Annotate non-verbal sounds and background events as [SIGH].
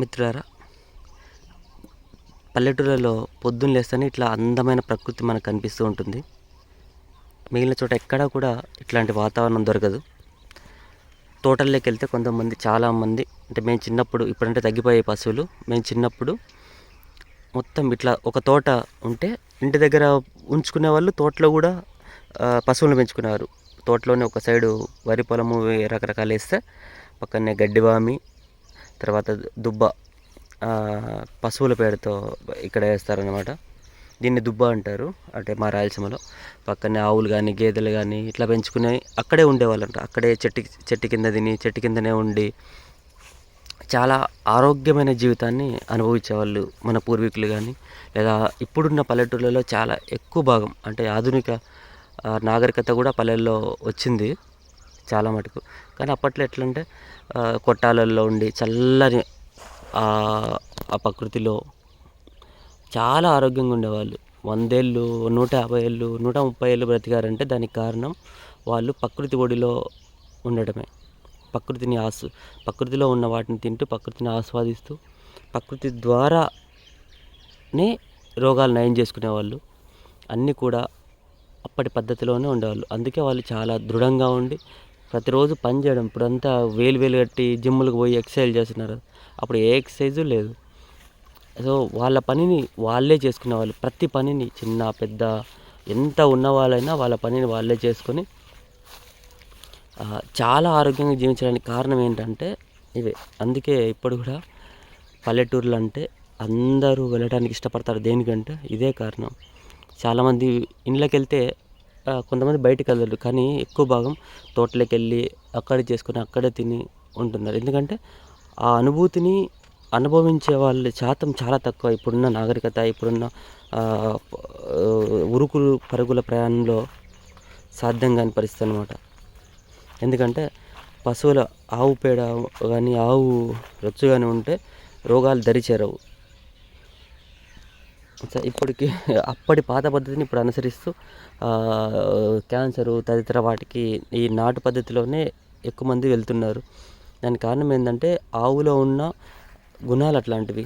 మిత్రులారా పల్లెటూళ్ళలో పొద్దున్న లేస్తేనే ఇట్లా అందమైన ప్రకృతి మనకు కనిపిస్తూ ఉంటుంది. మిగిలిన చోట ఎక్కడా కూడా ఇట్లాంటి వాతావరణం దొరకదు. తోటల్లోకి వెళ్తే కొంతమంది చాలామంది అంటే మేము చిన్నప్పుడు ఇప్పుడంటే తగ్గిపోయే పశువులు. మేము చిన్నప్పుడు మొత్తం ఇట్లా ఒక తోట ఉంటే ఇంటి దగ్గర ఉంచుకునే వాళ్ళు తోటలో కూడా పశువులను పెంచుకునేవారు. తోటలోనే ఒక సైడు వరి పొలము రకరకాలు వేస్తే పక్కనే గడ్డివామి తర్వాత దుబ్బ పశువుల పేడతో ఇక్కడ వేస్తారనమాట దీన్ని దుబ్బ అంటారు అంటే మా రాయలసీమలో. పక్కనే ఆవులు కానీ గేదెలు కానీ ఇట్లా పెంచుకునే అక్కడే ఉండేవాళ్ళంట. అక్కడే చెట్టు చెట్టు కింద తిని చెట్టు కిందనే ఉండి చాలా ఆరోగ్యమైన జీవితాన్ని అనుభవించేవాళ్ళు మన పూర్వీకులు కానీ లేదా ఇప్పుడున్న పల్లెటూళ్ళలో చాలా ఎక్కువ భాగం అంటే ఆధునిక నాగరికత కూడా పల్లెల్లో వచ్చింది. చాలా మటుకు. కానీ అప్పట్లో ఎట్లంటే కొట్టాలల్లో ఉండి చల్లని ఆ ఆ ప్రకృతిలో చాలా ఆరోగ్యంగా ఉండేవాళ్ళు. వందేళ్ళు నూట యాభై ఏళ్ళు నూట ముప్పై ఏళ్ళు బ్రతికారంటే దానికి కారణం వాళ్ళు ప్రకృతి ఒడిలో ఉండటమే. ప్రకృతిని ఆస్ ప్రకృతిలో ఉన్న వాటిని తింటూ ప్రకృతిని ఆస్వాదిస్తూ ప్రకృతి ద్వారానే రోగాలు నయం చేసుకునేవాళ్ళు. అన్నీ కూడా అప్పటి పద్ధతిలోనే ఉండేవాళ్ళు. అందుకే వాళ్ళు చాలా దృఢంగా ఉండి ప్రతిరోజు పని చేయడం. ఇప్పుడంతా వేలు వేలు కట్టి జిమ్ములకు పోయి ఎక్సర్సైజ్ చేస్తున్నారు. అప్పుడు ఏ ఎక్సర్సైజు లేదు. సో వాళ్ళ పనిని వాళ్ళే చేసుకునేవాళ్ళు. ప్రతి పనిని చిన్న పెద్ద ఎంత ఉన్న వాళ్ళైనా వాళ్ళ పనిని వాళ్ళే చేసుకొని చాలా ఆరోగ్యంగా జీవించడానికి కారణం ఏంటంటే ఇవే. అందుకే ఇప్పుడు కూడా పల్లెటూర్లు అంటే అందరూ వెళ్ళడానికి ఇష్టపడతారు. దేనికంటే ఇదే కారణం. చాలామంది ఇండ్లకి వెళ్తే కొంతమంది బయటికి వెళ్ళరు కానీ ఎక్కువ భాగం తోటలోకి వెళ్ళి అక్కడే చేసుకుని అక్కడే తిని ఉంటున్నారు. ఎందుకంటే ఆ అనుభూతిని అనుభవించే వాళ్ళ శాతం చాలా తక్కువ. ఇప్పుడున్న నాగరికత ఇప్పుడున్న ఉరుకులు పరుగుల ప్రయాణంలో సాధ్యం కాని పరిస్థితి అనమాట ఎందుకంటే పశువుల ఆవు పేడ కానీ ఆవు రొచ్చు కానీ ఉంటే రోగాలు దరిచేరవు. ఇప్పటికి [LAUGHS] అప్పటి పాత పద్ధతిని ఇప్పుడు అనుసరిస్తూ క్యాన్సరు తదితర వాటికి ఈ నాటు పద్ధతిలోనే ఎక్కువ మంది వెళ్తున్నారు. దానికి కారణం ఏంటంటే ఆవులో ఉన్న గుణాలు అట్లాంటివి.